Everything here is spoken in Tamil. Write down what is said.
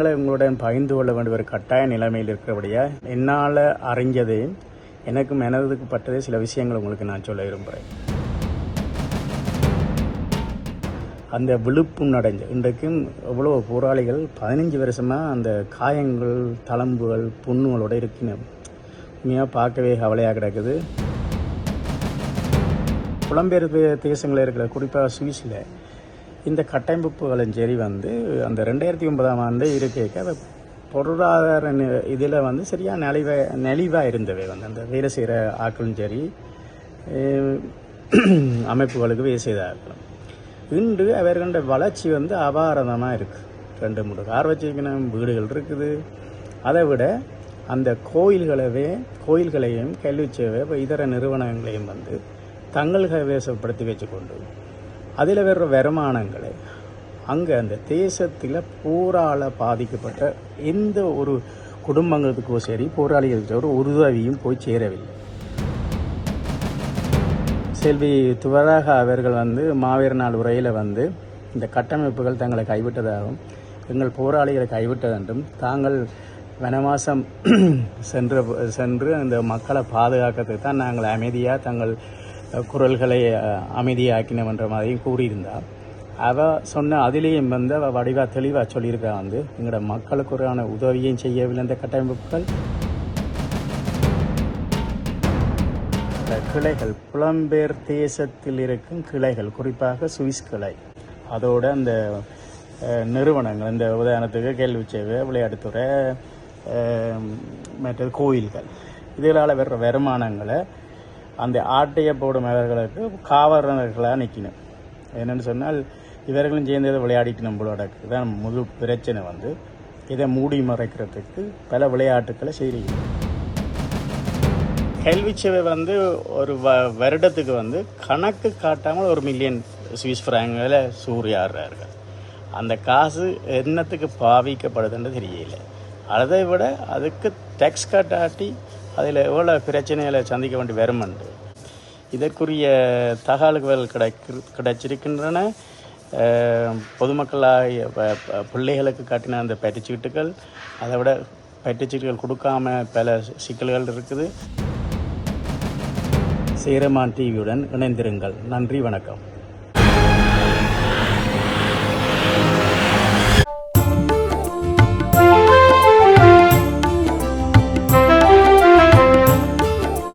உங்களுடன் பகிர்ந்து கொள்ள வேண்டிய ஒரு கட்டாய நிலைமையில் இருக்கிறபடியா என்னால் அறிஞ்சது எனக்கு மனதுக்கு பட்டதே சில விஷயங்கள் உங்களுக்கு நான் சொல்ல விரும்புகிறேன் அந்த விழுப்பு அடைஞ்ச இன்றைக்கும் எவ்வளோ போராளிகள் பதினஞ்சு வருஷமாக அந்த காயங்கள் தளம்புகள் புண்ணுகளோடு இருக்கணும் உண்மையாக பார்க்கவே கவலையாக கிடக்குது. புலம்பெயர் தேசங்களில் இருக்கிற குறிப்பாக சுவிஸில் இந்த கட்டமைப்புகளும் சரி வந்து அந்த ரெண்டாயிரத்தி ஒன்பதாம் ஆண்டு இருக்க அந்த பொருளாதார இதில் வந்து சரியாக நலிவ நெளிவாக இருந்தவை வந்து. அந்த வேலை செய்கிற ஆக்களும் சரி அமைப்புகளுக்கு வேலை செய்த ஆக்களும் இன்று அவர்களுடைய வளர்ச்சி வந்து அபாரதமாக இருக்குது ரெண்டு மூணு கார் வச்சுக்கணும் வீடுகள் இருக்குது. அதை விட அந்த கோயில்களவே கோயில்களையும் கல்வி இப்போ இதர நிறுவனங்களையும் வந்து தங்கள் கைவசப்படுத்தி வச்சுக்கொண்டு அதில் வர்ற வருமானங்களை அங்கே அந்த தேசத்தில் போரால் பாதிக்கப்பட்ட எந்த ஒரு குடும்பங்களுக்கோ சரி போராளிகளுக்கு ஒரு உதவியும் போய் சேரவில்லை. செல்வி துவராக அவர்கள் வந்து மாவீர நாள் உரையில் வந்து இந்த கட்டமைப்புகள் தங்களை கைவிட்டதாகவும் எங்கள் போராளிகளை கைவிட்டதென்றும் தாங்கள் வனவாசம் சென்று சென்று அந்த மக்களை பாதுகாக்கிறதுக்கு தான் நாங்கள் அமைதியாக தங்கள் குரல்களை அமைதியாக்கினவன்ற மாதிரியும் கூறியிருந்தாள் அவ சொன்ன அதிலேயும் வந்து அவள் வடிவா தெளிவாக சொல்லியிருக்கா வந்து எங்களோட மக்களுக்கு உதவியும் செய்யவில்லை இந்த கட்டமைப்புகள். இந்த கிளைகள் புலம்பெயர் தேசத்தில் இருக்கும் கிளைகள் குறிப்பாக சுவிஸ் கிளை. அதோட அந்த நிறுவனங்கள் இந்த உதாரணத்துக்கு கேள்வி சேவை விளையாட்டுத்துறை மற்ற மற்றது கோயில்கள். இதனால் வர்ற வருமானங்களை அந்த ஆட்டையை போடும் இவர்களுக்கு காவலர்களாக நிற்கணும் என்னென்னு சொன்னால் இவர்களும் சேர்ந்து இதை விளையாடிட்டு நம்மளோட இதுதான் முழு பிரச்சனை வந்து. இதை மூடி மறைக்கிறதுக்கு பல விளையாட்டுக்களை செய்கிறீங்க கேள்விச்சுவை வந்து ஒரு வ வருடத்துக்கு வந்து கணக்கு காட்டாமல் ஒரு மில்லியன் சுவிஸ் ஃப்ராங்கில் சூறையாடுறார்கள். அந்த காசு என்னத்துக்கு பாவிக்கப்படுதுன்னு தெரியல. அதை விட அதுக்கு டேக்ஸ் கட்டாட்டி அதில் எவ்வளோ பிரச்சனைகளை சந்திக்க வேண்டி வருமண்டு இதற்குரிய தகவல்கள் கிடைக்கு கிடைச்சிருக்கின்றன. பொதுமக்களாகிய ப- பிள்ளைகளுக்கு காட்டின அந்த பயிற்சிக்கீட்டுகள் அதை விட பயிற்சிக்கீட்டுகள் கொடுக்காம பல சிக்கல்கள் இருக்குது. சேரமான் டிவியுடன் இணைந்திருங்கள். நன்றி வணக்கம்.